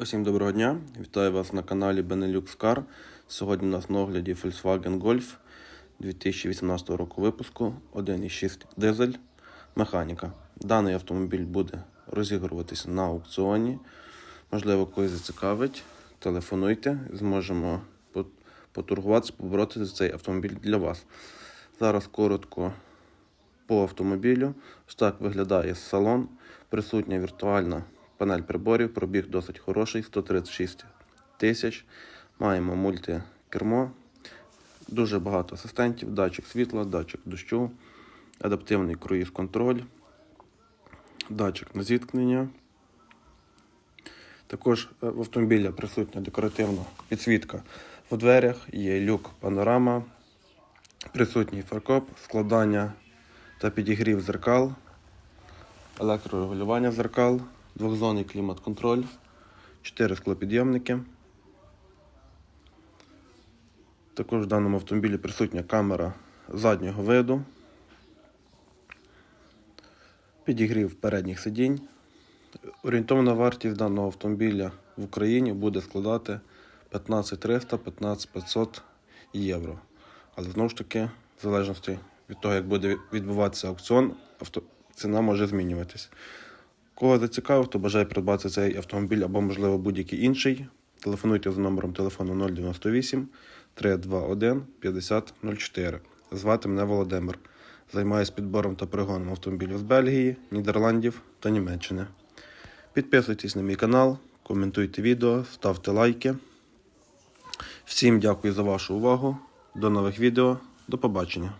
Усім доброго дня! Вітаю вас на каналі Benelux Car. Сьогодні у нас на огляді Volkswagen Golf 2018 року випуску 1.6 дизель механіка. Даний автомобіль буде розігруватися на аукціоні. Можливо, когось зацікавить. Телефонуйте, зможемо по- поторгуватися, побороти за цей автомобіль для вас. Зараз коротко по автомобілю. Ось так виглядає салон. Присутня віртуальна панель приборів. Пробіг досить хороший, 136 тисяч. Маємо мультикермо, дуже багато асистентів, датчик світла, датчик дощу, адаптивний круїз-контроль, датчик на зіткнення. Також е, в автомобіля присутня декоративна підсвітка в дверях, є люк панорама, присутній фаркоп, складання та підігрів зеркал, електрорегулювання зеркал, двохзонний клімат-контроль, 4 склопідйомники. Також в даному автомобілі присутня камера заднього виду, підігрів передніх сидінь. Орієнтовна вартість даного автомобіля в Україні буде складати 15 300 15 500 євро. Але знову ж таки, в залежності від того, як буде відбуватися аукціон, ціна може змінюватись. Кого зацікавив, хто бажає придбати цей автомобіль або, можливо, будь-який інший, телефонуйте за номером телефону 098 321 5004. Звати мене Володимир. Займаюся підбором та пригоном автомобілів з Бельгії, Нідерландів та Німеччини. Підписуйтесь на мій канал, коментуйте відео, ставте лайки. Всім дякую за вашу увагу. До нових відео. До побачення.